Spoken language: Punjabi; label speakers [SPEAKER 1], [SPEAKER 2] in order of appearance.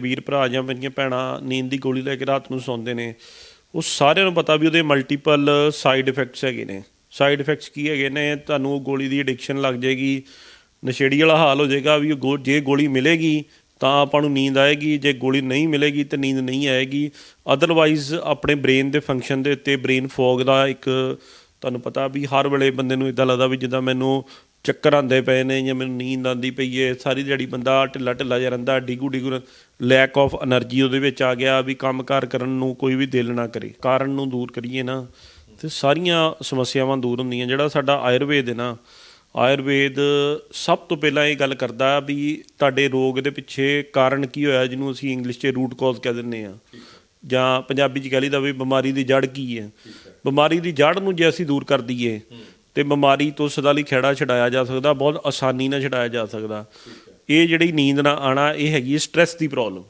[SPEAKER 1] ਵੀਰ ਭਰਾ ਜਾਂ ਮੇਰੀਆਂ ਭੈਣਾਂ ਨੀਂਦ ਦੀ ਗੋਲੀ ਲੈ ਕੇ ਰਾਤ ਨੂੰ ਸੌਂਦੇ ਨੇ, ਉਹ ਸਾਰਿਆਂ ਨੂੰ ਪਤਾ ਵੀ ਉਹਦੇ ਮਲਟੀਪਲ ਸਾਈਡ ਇਫੈਕਟਸ ਹੈਗੇ ਨੇ। ਸਾਈਡ ਇਫੈਕਟਸ ਕੀ ਹੈਗੇ ਨੇ? ਤੁਹਾਨੂੰ ਉਹ ਗੋਲੀ ਦੀ ਐਡਿਕਸ਼ਨ ਲੱਗ ਜਾਏਗੀ, ਨਸ਼ੇੜੀ ਵਾਲਾ ਹਾਲ ਹੋ ਜਾਏਗਾ ਵੀ ਉਹ ਗੋ- ਜੇ ਗੋਲੀ ਮਿਲੇਗੀ ਤਾਂ ਆਪਾਂ ਨੂੰ ਨੀਂਦ ਆਏਗੀ, ਜੇ ਗੋਲੀ ਨਹੀਂ ਮਿਲੇਗੀ ਤਾਂ ਨੀਂਦ ਨਹੀਂ ਆਏਗੀ। ਅਦਰਵਾਈਜ਼ ਆਪਣੇ ਬ੍ਰੇਨ ਦੇ ਫੰਕਸ਼ਨ ਦੇ ਉੱਤੇ ਬ੍ਰੇਨ ਫੌਗ ਦਾ ਇੱਕ ਤੁਹਾਨੂੰ ਪਤਾ ਵੀ ਹਰ ਵੇਲੇ ਬੰਦੇ ਨੂੰ ਇਦਾਂ ਲੱਗਦਾ ਵੀ ਜਿੱਦਾਂ ਮੈਨੂੰ ਚੱਕਰ ਆਂਦੇ ਪਏ ਨੇ, ਜਾਂ ਮੈਨੂੰ ਨੀਂਦ ਆਂਦੀ ਪਈ ਏ, ਸਾਰੀ ਦਿਹਾੜੀ ਬੰਦਾ ਢਿੱਲਾ ਢਿੱਲਾ ਜਿਹਾ ਰਹਿੰਦਾ, ਡਿਗੂ ਡਿਗੂ ਲੈਕ ਆਫ એનર્ਜੀ ਉਹਦੇ ਵਿੱਚ ਆ ਗਿਆ ਵੀ ਕੰਮ ਕਾਰ ਕਰਨ ਨੂੰ ਕੋਈ ਵੀ ਦਿਲ ਨਾ ਕਰੇ, ਕਾਰਨ ਨੂੰ ਦੂਰ ਕਰੀਏ ਨਾ, ਤੇ ਸਾਰੀਆਂ ਸਮੱਸਿਆਵਾਂ ਦੂਰ ਹੁੰਦੀਆਂ, ਜਿਹੜਾ ਸਾਡਾ ਆਯੁਰਵੇਦ ਹੈ ਨਾ, ਆਯੁਰਵੇਦ ਸਭ ਤੋਂ ਪਹਿਲਾਂ ਇਹ ਗੱਲ ਕਰਦਾ ਵੀ ਤੁਹਾਡੇ ਰੋਗ ਦੇ ਪਿੱਛੇ ਕਾਰਨ ਕੀ ਹੋਇਆ, ਜਿਹਨੂੰ ਅਸੀਂ ਇੰਗਲਿਸ਼ 'ਚ ਰੂਟ ਕਾਜ਼ ਕਹਿ ਦਿੰਦੇ ਆ ਜਾਂ ਪੰਜਾਬੀ 'ਚ ਕਹਿ ਲਈਦਾ ਵੀ ਬਿਮਾਰੀ ਦੀ ਜੜ ਕੀ ਹੈ ਬਿਮਾਰੀ ਦੀ ਜੜ ਨੂੰ ਜੇ ਅਸੀਂ ਦੂਰ ਕਰ ਦਈਏ ਤੇ ਬਿਮਾਰੀ ਤੋਂ ਸਦਾ ਲਈ ਖੇੜਾ ਛਡਾਇਆ ਜਾ ਸਕਦਾ, ਬਹੁਤ ਆਸਾਨੀ ਨਾਲ ਛਡਾਇਆ ਜਾ ਸਕਦਾ। ਇਹ ਜਿਹੜੀ ਨੀਂਦ ਨਾ ਆਣਾ ਇਹ ਹੈਗੀ ਸਟ੍ਰੈਸ ਦੀ ਪ੍ਰੋਬਲਮ